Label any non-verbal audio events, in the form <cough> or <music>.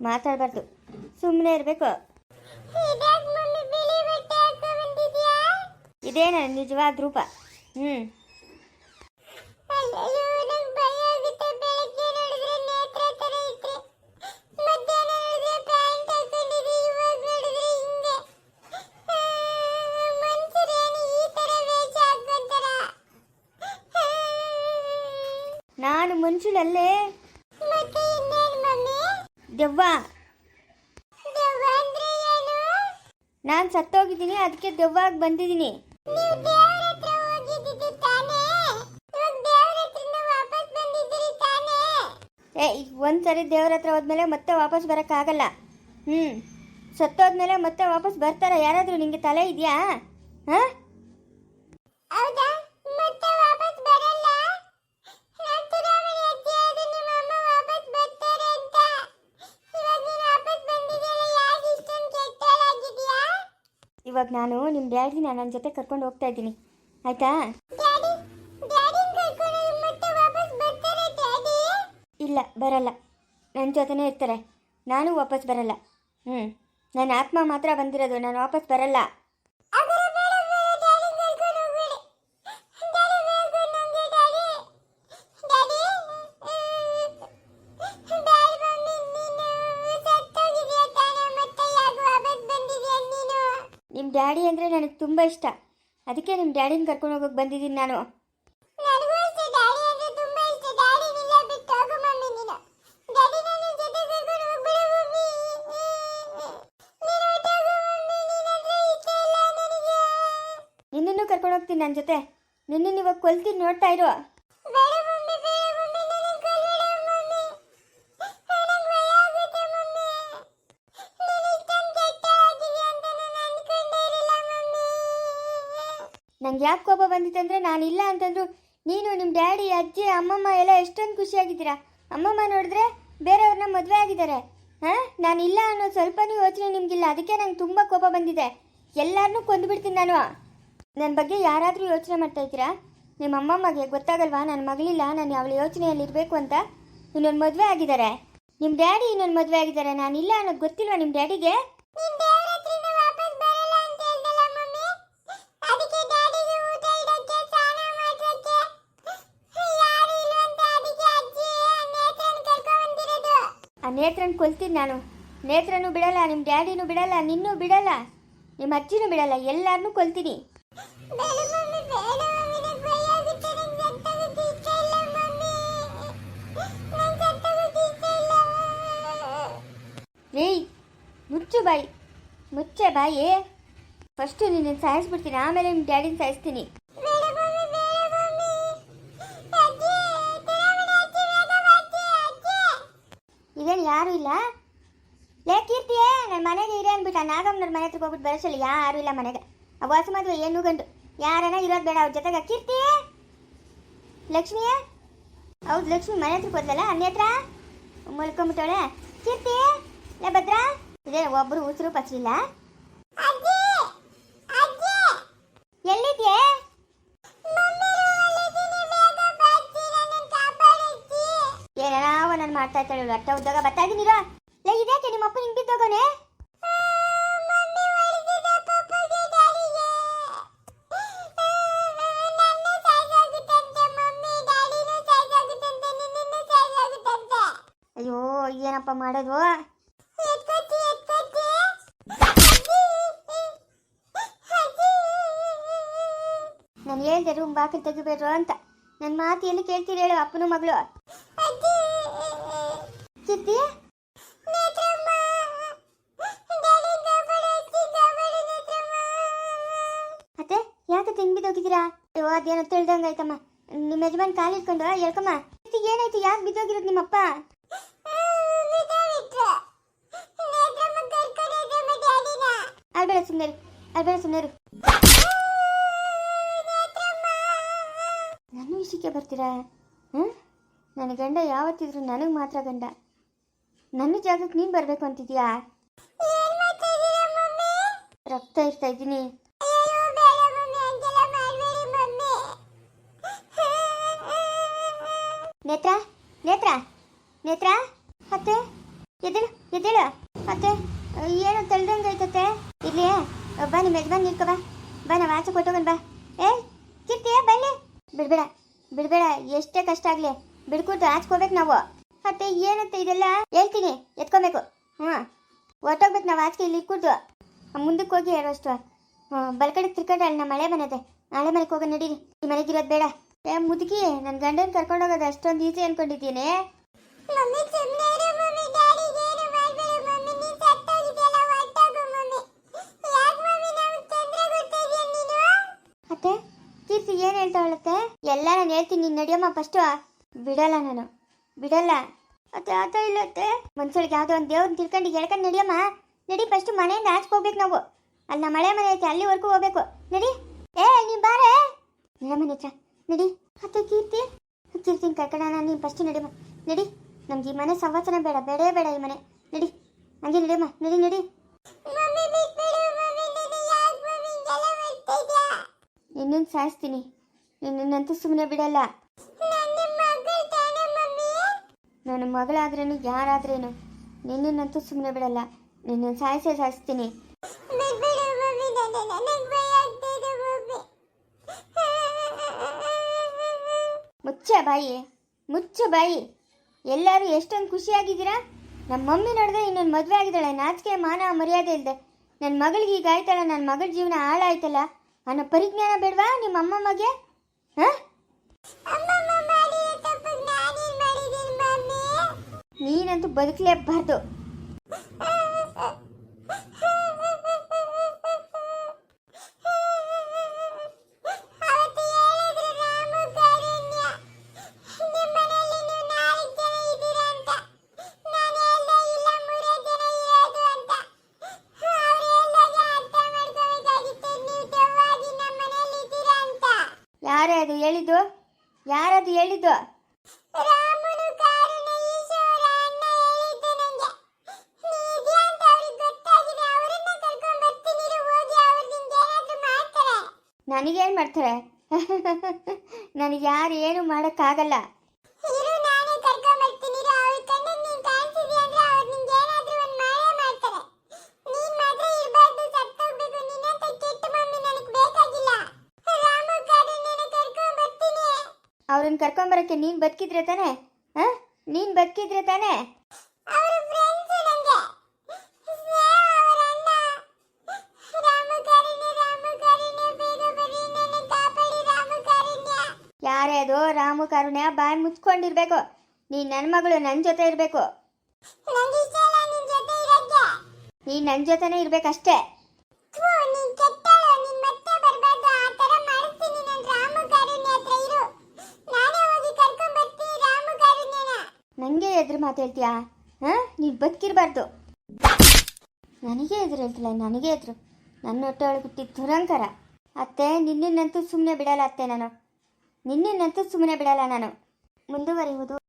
ಮಾತಾಡಬಾರ್ದು ಸುಮ್ಮನೆ ಇರಬೇಕು ಇದೇ ನನ್ನ ನಿಜವಾದ ರೂಪ ಹ್ಞೂ ನಾನು ಮನುಷ್ಯಳಲ್ಲೇ ದೆವ್ವ. ನಾನು ಸತ್ತೋಗಿದ್ದೀನಿ ಅದಕ್ಕೆ ದೆವ್ವಾಗಿ ಬಂದಿದ್ದೀನಿ. ಏ ಒಂದು ಸರಿ ದೇವ್ರ ಹತ್ರ ಹೋದ್ಮೇಲೆ ಮತ್ತೆ ವಾಪಸ್ ಬರೋಕ್ಕಾಗಲ್ಲ. ಹ್ಞೂ ಸತ್ತೋದ್ಮೇಲೆ ಮತ್ತೆ ವಾಪಸ್ ಬರ್ತಾರ? ಯಾರಾದರೂ ನಿಂಗೆ ತಲೆ ಇದೆಯಾ? ಹಾಂ? ಇವಾಗ ನಾನು ನಿಮ್ಮ ಡ್ಯಾಡಿನ ನನ್ನ ಜೊತೆ ಕರ್ಕೊಂಡು ಹೋಗ್ತಾ ಇದ್ದೀನಿ. ಆಯ್ತಾ? ಇಲ್ಲ ಬರಲ್ಲ. ನನ್ನ ಜೊತೆನೇ ಇರ್ತಾರೆ. ನಾನು ವಾಪಸ್ ಬರಲ್ಲ. ಹ್ಞೂ ನನ್ನ ಆತ್ಮ ಮಾತ್ರ ಬಂದಿರೋದು. ನಾನು ವಾಪಸ್ ಬರಲ್ಲ. ನಿಮ್ಮ ಡ್ಯಾಡಿ ಅಂದರೆ ನನಗೆ ತುಂಬ ಇಷ್ಟ. ಅದಕ್ಕೆ ನಿಮ್ಮ ಡ್ಯಾಡಿನ ಕರ್ಕೊಂಡು ಹೋಗೋಕೆ ಬಂದಿದ್ದೀನಿ ನಾನು. ನಿನ್ನನ್ನು ಕರ್ಕೊಂಡು ಹೋಗ್ತೀನಿ ನನ್ನ ಜೊತೆ. ನಿನ್ನನ್ನು ಇವಾಗ ಕೊಲ್ತೀನಿ ನೋಡ್ತಾ ಇರು. ನಂಗೆ ಯಾಕೆ ಕೋಪ ಬಂದಿತ್ತಂದ್ರೆ ನಾನು ಇಲ್ಲ ಅಂತಂದ್ರು, ನೀನು ನಿಮ್ಮ ಡ್ಯಾಡಿ, ಅಜ್ಜಿ, ಅಮ್ಮಮ್ಮ ಎಲ್ಲ ಎಷ್ಟೊಂದು ಖುಷಿಯಾಗಿದ್ದೀರಾ? ಅಮ್ಮಮ್ಮ ನೋಡಿದ್ರೆ ಬೇರೆಯವ್ರನ್ನ ಮದುವೆ ಆಗಿದ್ದಾರೆ. ಹಾಂ? ನಾನು ಇಲ್ಲ ಅನ್ನೋ ಸ್ವಲ್ಪನೂ ಯೋಚನೆ ನಿಮಗಿಲ್ಲ. ಅದಕ್ಕೆ ನಂಗೆ ತುಂಬ ಕೋಪ ಬಂದಿದೆ. ಎಲ್ಲರನ್ನೂ ಕೊಂದುಬಿಡ್ತೀನಿ ನಾನು. ನನ್ನ ಬಗ್ಗೆ ಯಾರಾದರೂ ಯೋಚನೆ ಮಾಡ್ತಾ ಇದ್ದೀರಾ? ನಿಮ್ಮ ಅಮ್ಮಮ್ಮಗೆ ಗೊತ್ತಾಗಲ್ವಾ? ನನ್ನ ಮಗಳಿಲ್ಲ, ನಾನು ಅವಳ ಯೋಚನೆಯಲ್ಲಿ ಇರಬೇಕು ಅಂತ. ಇನ್ನೊಂದು ಮದುವೆ ಆಗಿದ್ದಾರೆ. ನಿಮ್ಮ ಡ್ಯಾಡಿ ಇನ್ನೊಂದು ಮದುವೆ ಆಗಿದ್ದಾರೆ. ಇಲ್ಲ ಅನ್ನೋದು ಗೊತ್ತಿಲ್ವಾ ನಿಮ್ಮ ಡ್ಯಾಡಿಗೆ? ನೇತ್ರನ ಕೊಲ್ತೀನಿ ನಾನು. ನೇತ್ರನೂ ಬಿಡಲ್ಲ ನಿಮ್ಮ ಡ್ಯಾಡಿನೂ ಬಿಡಲ್ಲ, ನಿನ್ನೂ ಬಿಡಲ್ಲ ನಿಮ್ಮ ಅಜ್ಜಿನೂ ಬಿಡಲ್ಲ ಎಲ್ಲರನ್ನೂ ಕೊಲ್ತೀನಿ. ಏಯ್, ಮುಚ್ಚು ಬಾಯಿ, ಮುಚ್ಚೆ ಬಾಯಿ. ಫಸ್ಟು ನಿನ್ನ ಸಾಯಿಸ್ಬಿಡ್ತೀನಿ, ಆಮೇಲೆ ನಿಮ್ಮ ಡ್ಯಾಡಿನ ಸಾಯಿಸ್ತೀನಿ. ಇದೇನು ಯಾರೂ ಇಲ್ಲ? ಲೇ ಕೀರ್ತಿಯೇ ನನ್ನ ಮನೆಗೆ ಇರೇ ಅಂದ್ಬಿಟ್ಟು. ನಾಗಮ್ಮನವ್ರ ಮನೆ ಹತ್ರಕ್ಕೆ ಹೋಗ್ಬಿಟ್ಟು ಬರೋಸಲ್ಲ ಯಾರು ಇಲ್ಲ ಮನೆಗೆ. ಆ ವಾಸ ಮದುವೆ ಏನು ಗಂಡು? ಯಾರನ ಇರೋದು ಬೇಡ ಅವ್ರ ಜೊತೆಗೆ. ಕೀರ್ತಿ! ಲಕ್ಷ್ಮಿಯೇ ಹೌದು ಲಕ್ಷ್ಮಿ ಮನೆ ಹತ್ರಕ್ಕೆ ಹೋದ್ಲಲ್ಲ? ಅನ್ನ ಹತ್ರ? ಮಲ್ಕೊಂಬಿಟ್ಟವಳೆ. ಕೀರ್ತಿ! ಲೇ ಭದ್ರ! ಇದೇ ಒಬ್ಬರು ಉಸಿರು ಅಜ್ಜಿ! ಎಲ್ಲಿದ್ಯೆ? ಮಾಡ್ತಾ ಇರ್ತಾಳೆ ಅಟ್ಟ ಉದ್ದಾಗ ಬರ್ತಾ ಇದೀನಿರ ಲೇ, ಇದ್ಯಾಕೆ ನಿಮ್ಮ ಅಪ್ಪ ನಿಂಗೆ ಬಿದ್ದೋಗೋನೆ ಅಯ್ಯೋ, ಏನಪ್ಪ ಮಾಡೋದು? ನಾನು ಹೇಳ್ದೆ ರೂಮ್ ಬಾಕಿ ತೆಗಿಬೇಡ್ರು ಅಂತ. ನನ್ನ ಮಾತು ಎಲ್ಲಿ ಕೇಳ್ತೀರಿ ಹೇಳು ಅಪ್ಪನ ಮಗಳು. ನೇತ್ರಮ್ಮ. ಅತ್ತೆ ಯಾಕೆ ತಿಂಗ್ ಬಿದ್ದೋಗಿದ್ದೀರಾ ಅಯ್ಯೋ ಅದೇನೋ ತಿಳಿದಂಗೆ ಆಯ್ತಮ್ಮ. ನಿಮ್ಮ ಯಜಮಾನ್ ಕಾಲು ಇಟ್ಕೊಂಡು ಹೇಳ್ಕಮ್ಮ. ಏನಾಯ್ತು? ಯಾಕೆ ಬಿದ್ದೋಗಿರೋದು ನಿಮ್ಮಪ್ಪ? ಅಲ್ಬೇಡ ಸುಮ್ಮನೆ ಅಲ್ಬೇಡ ಸುಮ್ಮನೆ ನನ್ನ ವಿಷಯಕ್ಕೆ ಬರ್ತೀರಾ? ನನ್ನ ಗಂಡ ಯಾವತ್ತಿದ್ರು ನನಗೆ ಮಾತ್ರ ಗಂಡ. ನನ್ನ ಜಾಗಕ್ಕೆ ನೀನು ಬರಬೇಕು ಅಂತಿದ್ಯಾ? ರಕ್ತ ಇರ್ತಾ ಇದ್ದೀನಿ. ನೇತ್ರ ನೇತ್ರ ನೇತ್ರ. ಅತ್ತೆ, ಎದ್ದೇಳು ಎದ್ದೇಳು. ಅತ್ತೆ, ಏನು ಐತತ್ತೆ ಇಲ್ಲಿ ಬಾ ನಿಮ್ಮ ಯಜಮಾನ್ ನಿಲ್ಕೊ ಬಾ. ಬಾ, ನಾವು ಆಚೆ ಕೊಟ್ಟೋಗನ್ ಬಾ. ಏ ಕಿರ್ತಿಯ ಬನ್ನಿ. ಬಿಡ್ಬೇಡ ಬಿಡ್ಬೇಡ, ಎಷ್ಟೇ ಕಷ್ಟ ಆಗಲಿ. ಬಿಡ್ಕೊಟ್ಟು ಹೋಗಬೇಕು ನಾವು. ಮತ್ತೆ ಏನಂತ ಇದೆಲ್ಲ ಹೇಳ್ತೀನಿ ಎತ್ಕೊಬೇಕು. ಹ್ಞೂ ಹೊರಟೋಗ್ಬೇಕು ನಾವು ಆಚೆಗೆ ಇಲ್ಲಿ ಕೂತು. ಮುಂದಕ್ಕೆ ಹೋಗಿ ಹೇಳೋಷ್ಟು. ಹ್ಞೂ ಬಲ್ಕಡೆ ತಿರ್ಕೊಂಡು ಅಲ್ಲಿ ನಮ್ಮ ಮಳೆ ಬಂದಿದೆ ನಾಳೆ ಮನೆಗೆ ಹೋಗೋ ನಡೀರಿ. ಈ ಮನೆಗಿರೋದು ಬೇಡ. ಏ ಮುದುಕಿ ನನ್ನ ಗಂಡನ ಕರ್ಕೊಂಡು ಹೋಗೋದು ಅಷ್ಟೊಂದು ಈಸಿ ಅನ್ಕೊಂಡಿದ್ದೀನಿ ಅತ್ತೆ ಕೀರ್ತಿ ಏನು ಹೇಳ್ತಾವಳತ್ತೆ ಎಲ್ಲ ನಾನು ಹೇಳ್ತೀನಿ ನೀನು ನಡಿಯಮ್ಮ ಫಸ್ಟು ಬಿಡಲ್ಲ ನಾನು. ಬಿಡಲ್ಲ. ಅತ್ತೆ ಆತ ಇಲ್ಲತ್ತೆ ಮನ್ಸೊಳಗೆ ಯಾವುದೋ ಒಂದು ದೇವ್ರನ್ನ ತಿಳ್ಕೊಂಡು ಹೇಳ್ಕೊಂಡು ನಡಿಯಮ್ಮ. ನಡಿ ಫಸ್ಟ್ ಮನೆಯಿಂದ ಆಚೆಗೆ ಹೋಗ್ಬೇಕು ನಾವು. ಅಲ್ಲಿ ನಮ್ಮ ಮಳೆ ಮನೆ ಐತೆ ಅಲ್ಲಿವರೆಗೂ ಹೋಗ್ಬೇಕು. ನಡಿ. ಏ ನೀನು ಬಾರೆ. ಮನೆ ಹತ್ರ ನಡಿ. ಅತ್ತೆ ಕೀರ್ತಿ. ಕೀರ್ತಿನ ನಾನು ನೀನು ಫಸ್ಟ್ ನಡಿಯಮ್ಮ. ನಡಿ. ನಮ್ಗೆ ಈ ಮನೆ ಸಂವತ್ಸರ ಬೇಡ ಬೇಡೇ ಬೇಡ ಈ ಮನೆ. ನಡಿ. ಹಂಗೆ ನಡಿಯಮ್ಮ. ನಡಿ ನಡಿ. ನಿನ್ನನ್ನು ಸಾಯಿಸ್ತೀನಿ. ನಿನ್ನಂತೂ ಸುಮ್ಮನೆ ಬಿಡಲ್ಲ. ನನ್ನ ಮಗಳಾದ್ರೇನು, ಯಾರಾದ್ರೇನು? ನಿನ್ನನ್ನಂತೂ ಸುಮ್ಮನೆ ಬಿಡಲ್ಲ. ನಿನ್ನ ಸಾಯಿಸೇ ಸಾಯಿಸ್ತೀನಿ. ಮುಚ್ಚ ಬಾಯಿ ಮುಚ್ಚ ಬಾಯಿ. ಎಲ್ಲರೂ ಎಷ್ಟೊಂದು ಖುಷಿಯಾಗಿದ್ದೀರಾ? ನಮ್ಮ ಮಮ್ಮಿ ನೋಡಿದ್ರೆ ಇನ್ನೊಂದು ಮದುವೆ ಆಗಿದ್ದಾಳೆ. ನಾಚಿಕೆ, ಮಾನ, ಮರ್ಯಾದೆ ಇಲ್ಲದೆ ನನ್ನ ಮಗಳಿಗೆ ಈಗ ಆಯ್ತಾಳ ನನ್ನ ಮಗಳ ಜೀವನ ಹಾಳಾಯ್ತಲ್ಲ. ಅನ್ನೋ ಪರಿಜ್ಞಾನ ಬೇಡವಾ ನಿಮ್ಮ ಅಮ್ಮಮ್ಮಗೆ? ಹಾಂ? ನೀನಂತೂ ಬದುಕಲೇಬಾರ್ದು. ಯಾರೇ ಅದು ಹೇಳಿದ್ದು? ಯಾರದು ಹೇಳಿದ್ದು? <laughs> ನನಗ್ ಮಾಡ್ತಾರೆ ನನಗೆ ಯಾರು ಏನು ಮಾಡೋಕ್ಕಾಗಲ್ಲ. ಅವ್ರನ್ನ ಕರ್ಕೊಂಬರಕ್ಕೆ ನೀನು ಬದುಕಿದ್ರೆ ತಾನೇ? ಹಾಂ? ನೀನು ಬದುಕಿದ್ರೆ ತಾನೇ? ಯಾರೇ ಅದು ರಾಮು ಕರುಣ್ಯ ಬಾಯಿ ಮುಚ್ಕೊಂಡಿರ್ಬೇಕು. ನೀನು ನನ್ನ ಮಗಳು ನನ್ನ ಜೊತೆ ಇರಬೇಕು. ನಂಗೆ ನಿನ್ ನನ್ನ ಜೊತೆನೇ ಇರಬೇಕಷ್ಟೇ. ನನಗೆ ಎದುರು ಮಾತಾಡ್ತೀಯಾ ಹಾಂ? ನೀನು ಬದುಕಿರಬಾರ್ದು. ನನಗೆ ಎದುರು ಹೇಳ್ತಿಲ್ಲ ನನಗೆ ಎದುರು. ನನ್ನ ಹೊಟ್ಟೆ ಒಳಗೆ ಹುಟ್ಟಿದ ದುರಂಕಾರ. ಅತ್ತೆ ನಿನ್ನನ್ನಂತೂ ಸುಮ್ಮನೆ ಬಿಡಲ್ಲ ಅತ್ತೆ ನಾನು. ನಿನ್ನನ್ನಂತೂ ಸುಮ್ಮನೆ ಬಿಡಲ್ಲ ನಾನು. ಮುಂದುವರಿಯುವುದು